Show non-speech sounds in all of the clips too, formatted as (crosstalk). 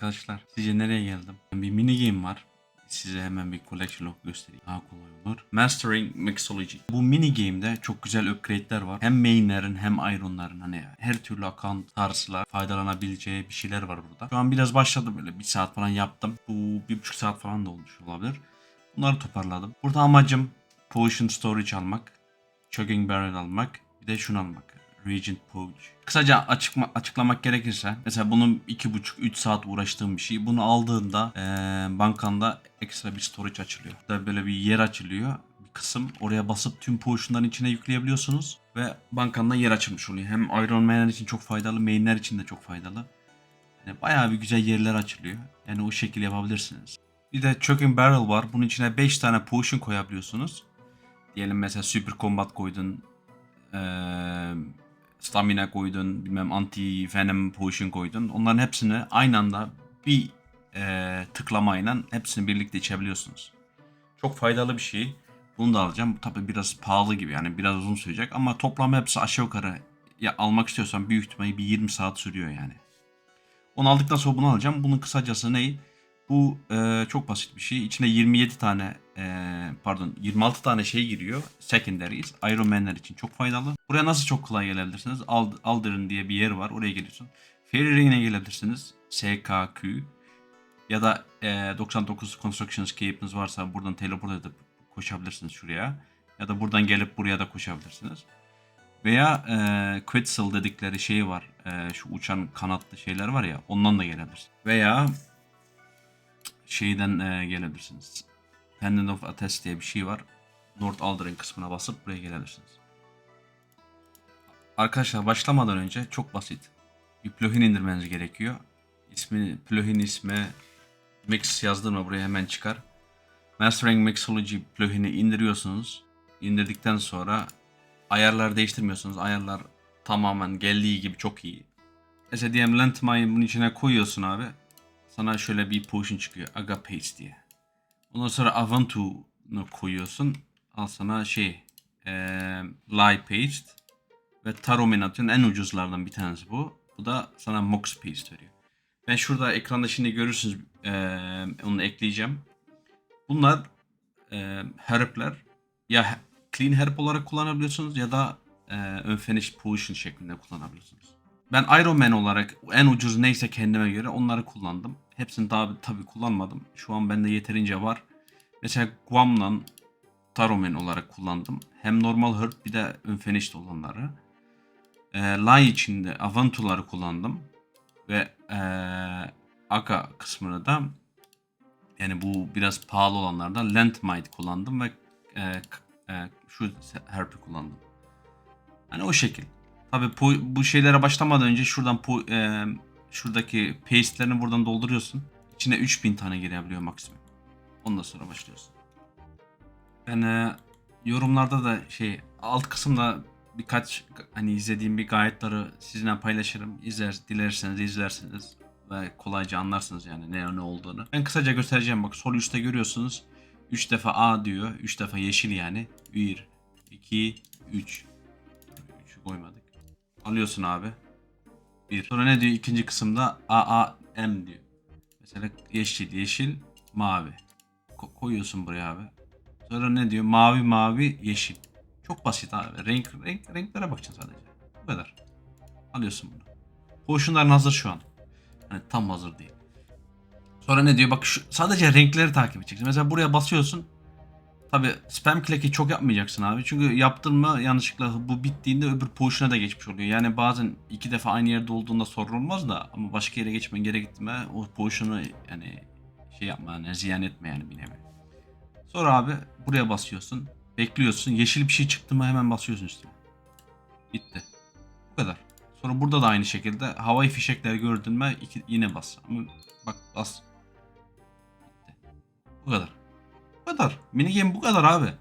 Arkadaşlar sizce nereye geldim? Bir mini game var. Size hemen bir collection log göstereyim. Daha kolay olur. Mastering Mixology. Bu mini game'de çok güzel upgrade'ler var. Hem main'lerin hem iron'ların hani her türlü account tarzıyla faydalanabileceği bir şeyler var burada. Şu an biraz başladı böyle bir saat falan yaptım. Bu bir buçuk saat falan da olmuş olabilir. Bunları toparladım. Burada amacım Potion Storage almak. Chugging Barrel almak. Bir de şunu almak. Regent Pouch. Kısaca açıkma, açıklamak gerekirse mesela bunun 2,5-3 saat uğraştığım bir şey. Bunu aldığında eee, bankanda ekstra bir storage açılıyor. Burada böyle bir yer açılıyor. Bir kısım. Oraya basıp tüm potion'ların içine yükleyebiliyorsunuz. Ve bankanda yer açılmış oluyor. Hem Iron Man'ler için çok faydalı, main'ler için de çok faydalı. Yani bayağı bir güzel yerler açılıyor. Yani o şekilde yapabilirsiniz. Bir de Chugging Barrel var. Bunun içine 5 tane potion koyabiliyorsunuz. Diyelim mesela Super Combat koydun. eee, stamina koydun. Bilmem anti venom potion koydun. Onların hepsini aynı anda bir eee tıklamayla hepsini birlikte içebiliyorsunuz. Çok faydalı bir şey. Bunu da alacağım. Tabi biraz pahalı gibi yani biraz uzun sürecek ama toplam hepsi aşağı yukarı ya almak istiyorsan büyük ihtimalle bir 20 saat sürüyor yani. Onu aldıktan sonra bunu alacağım. Bunun kısacası ne? Bu e, çok basit bir şey. İçine 27 tane e, pardon 26 tane şey giriyor. Secondaries. Iron Man'ler için çok faydalı. Buraya nasıl çok kolay gelebilirsiniz? Ald Aldrin diye bir yer var. Oraya geliyorsun. Fairy Ring'e gelebilirsiniz. SKQ. Ya da e, 99 Construction Escape'iniz varsa buradan teleport edip koşabilirsiniz şuraya. Ya da buradan gelip buraya da koşabilirsiniz. Veya e, Quetzal dedikleri şey var. E, şu uçan kanatlı şeyler var ya ondan da gelebilirsiniz. Veya şeyden e, gelebilirsiniz. Pendant of Attest diye bir şey var. North Aldrin kısmına basıp buraya gelebilirsiniz. Arkadaşlar başlamadan önce çok basit. Bir plugin indirmeniz gerekiyor. İsmi, plugin ismi Mix yazdırma buraya hemen çıkar. Mastering Mixology plugin'i indiriyorsunuz. İndirdikten sonra ayarlar değiştirmiyorsunuz. Ayarlar tamamen geldiği gibi çok iyi. Mesela diyelim bunun içine koyuyorsun abi. Sana şöyle bir potion çıkıyor. Aga Paste diye. Ondan sonra Avantu'nu koyuyorsun. Al sana şey. Eee Lie Paste. Ve Taromin atıyorsun. En ucuzlardan bir tanesi bu. Bu da sana Mox Paste veriyor. Ben şurada ekranda şimdi görürsünüz. eee, onu ekleyeceğim. Bunlar eee herb'ler. Ya clean herb olarak kullanabiliyorsunuz ya da eee unfinished potion şeklinde kullanabiliyorsunuz. Ben Iron Man olarak en ucuz neyse kendime göre onları kullandım. Hepsini daha tabii kullanmadım. Şu an bende yeterince var. Mesela Guam'la Taromen olarak kullandım. Hem normal herb bir de unfinished olanları. E, Lai için de Avantuları kullandım. Ve e, Aka kısmını da yani bu biraz pahalı olanlardan Lentmite kullandım ve e, e, şu herb'i kullandım. Hani o şekil. Tabii bu, şeylere başlamadan önce şuradan pu- e, şuradaki paste'lerini buradan dolduruyorsun. İçine 3000 tane girebiliyor maksimum. Ondan sonra başlıyorsun. Ben e, yorumlarda da şey alt kısımda birkaç hani izlediğim bir gayetleri sizinle paylaşırım. İzler, dilerseniz izlersiniz ve kolayca anlarsınız yani ne ne olduğunu. Ben kısaca göstereceğim bak sol üstte görüyorsunuz. 3 defa A diyor. 3 defa yeşil yani. 1 2 3 3'ü koymadık. Alıyorsun abi. Bir. Sonra ne diyor ikinci kısımda A A M diyor. Mesela yeşil yeşil mavi. Ko- koyuyorsun buraya abi. Sonra ne diyor? Mavi mavi yeşil. Çok basit abi. Renk, renk renklere bakacaksın sadece. Bu kadar. Alıyorsun bunu. Potion'ların hazır şu an. Hani tam hazır değil. Sonra ne diyor? Bak şu, sadece renkleri takip edeceksin. Mesela buraya basıyorsun. Tabi spam click'i çok yapmayacaksın abi. Çünkü yaptın yanlışlıkla bu bittiğinde öbür potion'a da geçmiş oluyor. Yani bazen iki defa aynı yerde olduğunda sorun olmaz da ama başka yere geçmen gerekti mi o potion'u yani şey yapma yani ziyan etme yani bir nevi. Sonra abi buraya basıyorsun. Bekliyorsun. Yeşil bir şey çıktı mı hemen basıyorsun üstüne. Bitti. Bu kadar. Sonra burada da aynı şekilde havai fişekler gördün mü iki, yine bas. Ama bak bas. Bitti. Bu kadar. Kadar. Minigame bu kadar abi.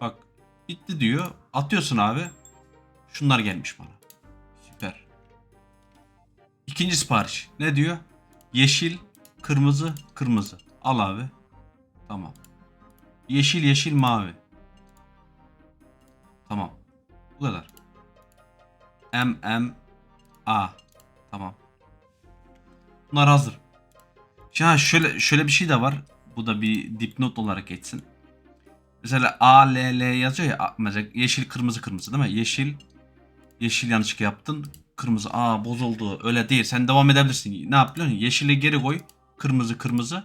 Bak bitti diyor. Atıyorsun abi. Şunlar gelmiş bana. Süper. İkinci sipariş. Ne diyor? Yeşil, kırmızı, kırmızı. Al abi. Tamam. Yeşil, yeşil, mavi. Tamam. Bu kadar. M, M, A. Tamam. Bunlar hazır. Ya şöyle şöyle bir şey de var. Bu da bir dipnot olarak geçsin. Mesela A, L, L yazıyor ya. Mesela yeşil, kırmızı, kırmızı değil mi? Yeşil, yeşil yanlışlık yaptın. Kırmızı, aa bozuldu. Öyle değil. Sen devam edebilirsin. Ne yapıyorsun? Yeşili geri koy. Kırmızı, kırmızı.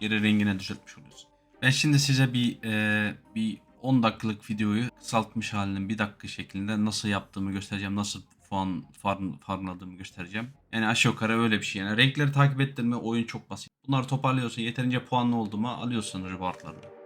Geri rengine düzeltmiş oluyorsun. Ben şimdi size bir e, bir 10 dakikalık videoyu kısaltmış halinin bir dakika şeklinde nasıl yaptığımı göstereceğim. Nasıl puan farm, farmladığımı göstereceğim. Yani aşağı yukarı öyle bir şey. Yani renkleri takip ettin mi oyun çok basit. Bunları toparlıyorsun. Yeterince puanlı oldu mu alıyorsun rewardlarını.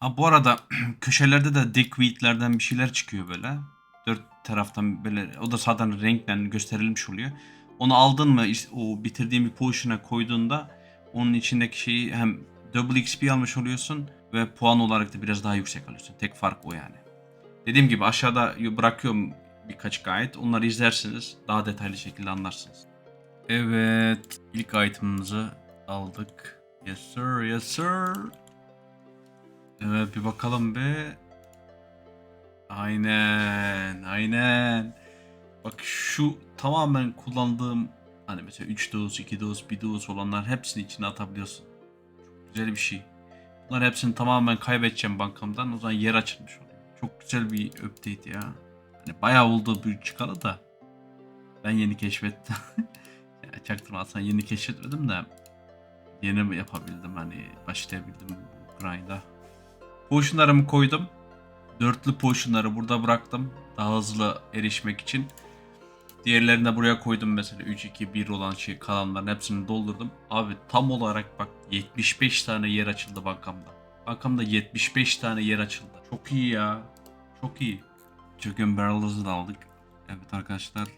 Ha bu arada (clears throat) köşelerde de dickweedlerden bir şeyler çıkıyor böyle. Dört taraftan böyle o da zaten renkle gösterilmiş oluyor. Onu aldın mı o bitirdiğin bir potion'a koyduğunda onun içindeki şeyi hem double XP almış oluyorsun ve puan olarak da biraz daha yüksek alıyorsun. Tek fark o yani. Dediğim gibi aşağıda bırakıyorum birkaç guide. Onları izlersiniz. Daha detaylı şekilde anlarsınız. Evet. ilk item'ımızı aldık. Yes sir, yes sir. Evet bir bakalım be. Aynen, aynen. Bak şu tamamen kullandığım hani mesela 3 doz, 2 doz, 1 doz olanlar hepsini içine atabiliyorsun. Çok güzel bir şey. Bunlar hepsini tamamen kaybedeceğim bankamdan. O zaman yer açılmış oluyor. Çok güzel bir update ya. Hani bayağı oldu bu çıkalı da. Ben yeni keşfettim. (laughs) ya, çaktırma aslında yeni keşfetmedim de. Yeni mi yapabildim hani başlayabildim grind'a. Potion'larımı koydum. Dörtlü potion'ları burada bıraktım. Daha hızlı erişmek için. Diğerlerini de buraya koydum mesela 3, 2, 1 olan şey kalanların hepsini doldurdum. Abi tam olarak bak 75 tane yer açıldı bankamda. Bankamda 75 tane yer açıldı. Çok iyi ya. Çok iyi. Chicken Barrels'ı da aldık. Evet arkadaşlar.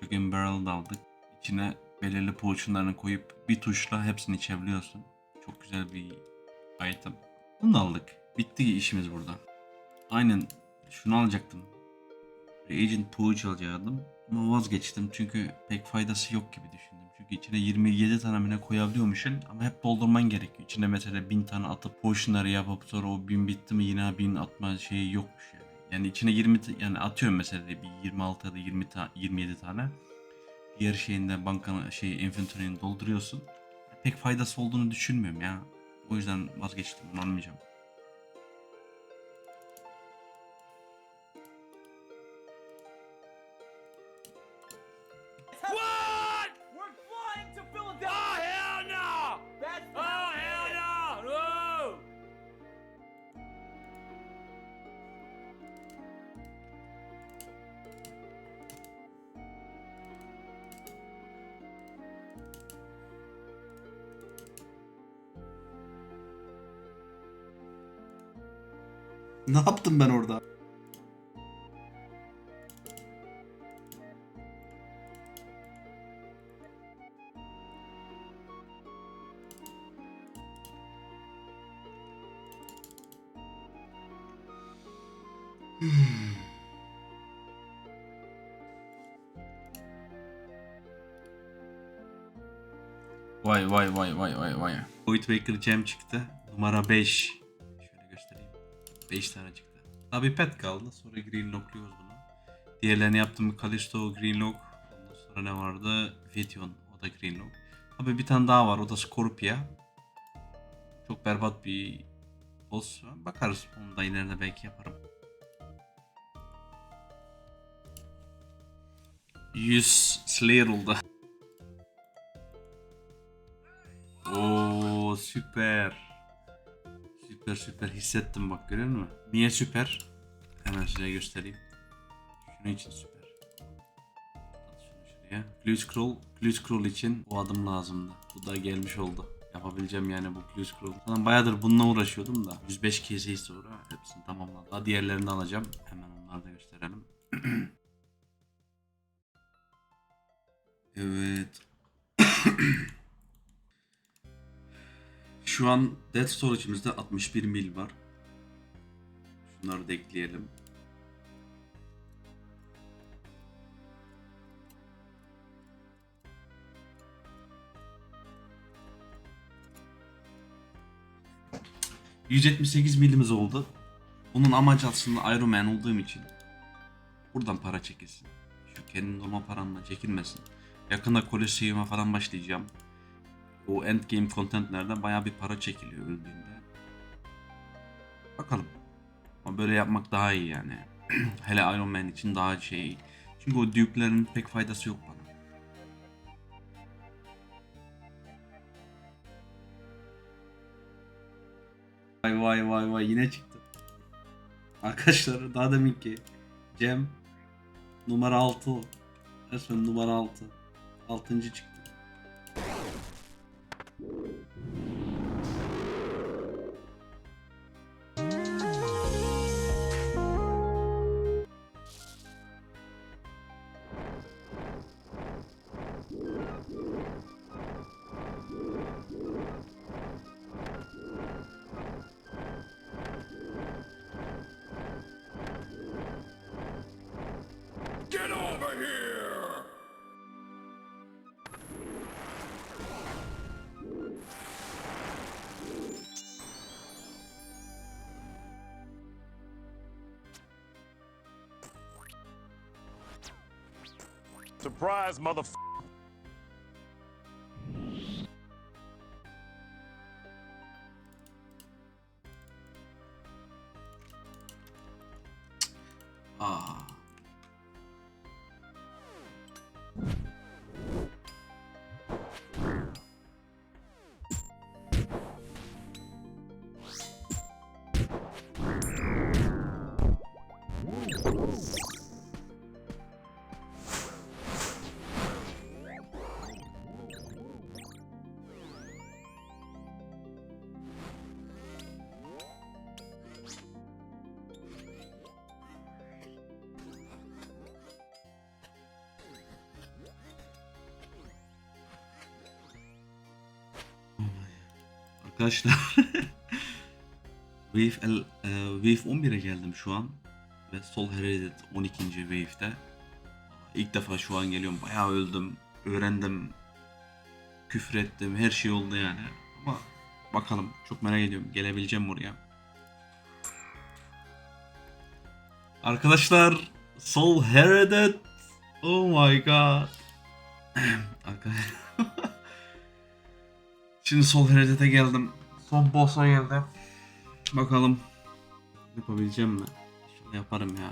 Chicken Barrel'ı da aldık. İçine belirli potion'larını koyup bir tuşla hepsini içebiliyorsun. Çok güzel bir item. Bunu aldık. Bitti işimiz burada. Aynen şunu alacaktım. Reagent Pouch alacaktım. Ama vazgeçtim çünkü pek faydası yok gibi düşündüm. Çünkü içine 27 tane mi ne koyabiliyormuşsun ama hep doldurman gerekiyor. İçine mesela 1000 tane atıp potionları yapıp sonra o 1000 bitti mi yine 1000 atma şeyi yokmuş yani. Yani içine 20 t- yani atıyorum mesela bir 26 ya da 20 ta- 27 tane. Diğer şeyinde bankanın şey inventory'ini dolduruyorsun. Pek faydası olduğunu düşünmüyorum ya. O yüzden vazgeçtim. Almayacağım. Ne yaptım ben orada? Vay vay vay vay vay vay. Void Waker Gem çıktı. Numara 5. Şöyle göstereyim. 5 tane çıktı. Tabi pet kaldı. Sonra Green Lock'luyoruz bunu. Diğerlerini yaptım. Kallisto, Green Lock. Ondan sonra ne vardı? Vision. O da Green Lock. Tabi bir tane daha var. O da Scorpia. Çok berbat bir boss. Bakarız. Onu da ileride belki yaparım. 100 Slayer oldu. (laughs) Oo süper. Süper süper hissettim bak görüyor musun? Niye süper? Hemen size göstereyim. Şunun için süper. At şunu şuraya. Glue scroll, glue scroll için o adım lazımdı. Bu da gelmiş oldu. Yapabileceğim yani bu glue scroll. Zaten bayağıdır bununla uğraşıyordum da. 105 kese sonra hepsini tamamladım. Daha diğerlerini alacağım. Hemen onları da gösterelim. (clears throat) evet. (clears throat) Şu an Dead Storage'ımızda 61 mil var. Şunları da ekleyelim. ...178 milimiz oldu. Bunun amacı aslında Iron Man olduğum için... ...buradan para çekilsin. Şu kendi normal paranla çekilmesin. Yakında Colosseum'a falan başlayacağım o endgame contentlerden bayağı bir para çekiliyor öldüğünde. Bakalım. Ama böyle yapmak daha iyi yani. (clears throat) Hele Iron Man için daha şey. Çünkü o duke'lerin pek faydası yok bana. Vay vay vay vay yine çıktı. Arkadaşlar daha demin ki Cem numara 6 resmen numara 6 6. çıktı. Surprise, motherfucker! Aa. Arkadaşlar. (laughs) Wave, el, e, Wave 11'e geldim şu an. Ve Sol Heredit 12. Wave'de. İlk defa şu an geliyorum. Bayağı öldüm öğrendim küfür ettim her şey oldu yani. Ama bakalım çok merak ediyorum. Gelebileceğim oraya. Arkadaşlar Sol Heredit Oh my god. (clears throat) Arkadaşlar (laughs) Şimdi sol heredete geldim. Son boss'a geldim. Bakalım. Yapabileceğim mi? İnşallah yaparım ya.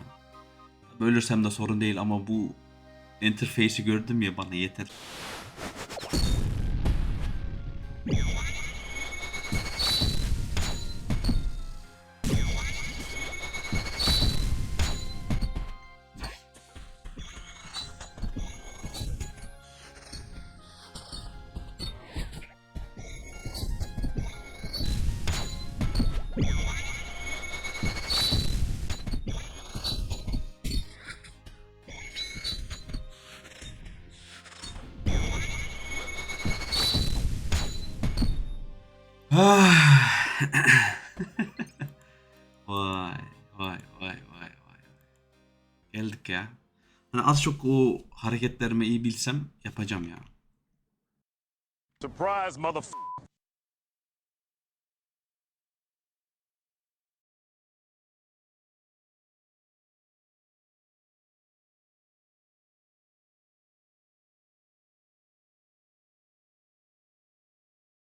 Ölürsem de sorun değil ama bu interface'i gördüm ya bana yeter. Vay vay vay vay vay. Geldik ya. Hani az çok o hareketlerimi iyi bilsem yapacağım ya. Surprise, motherfucker.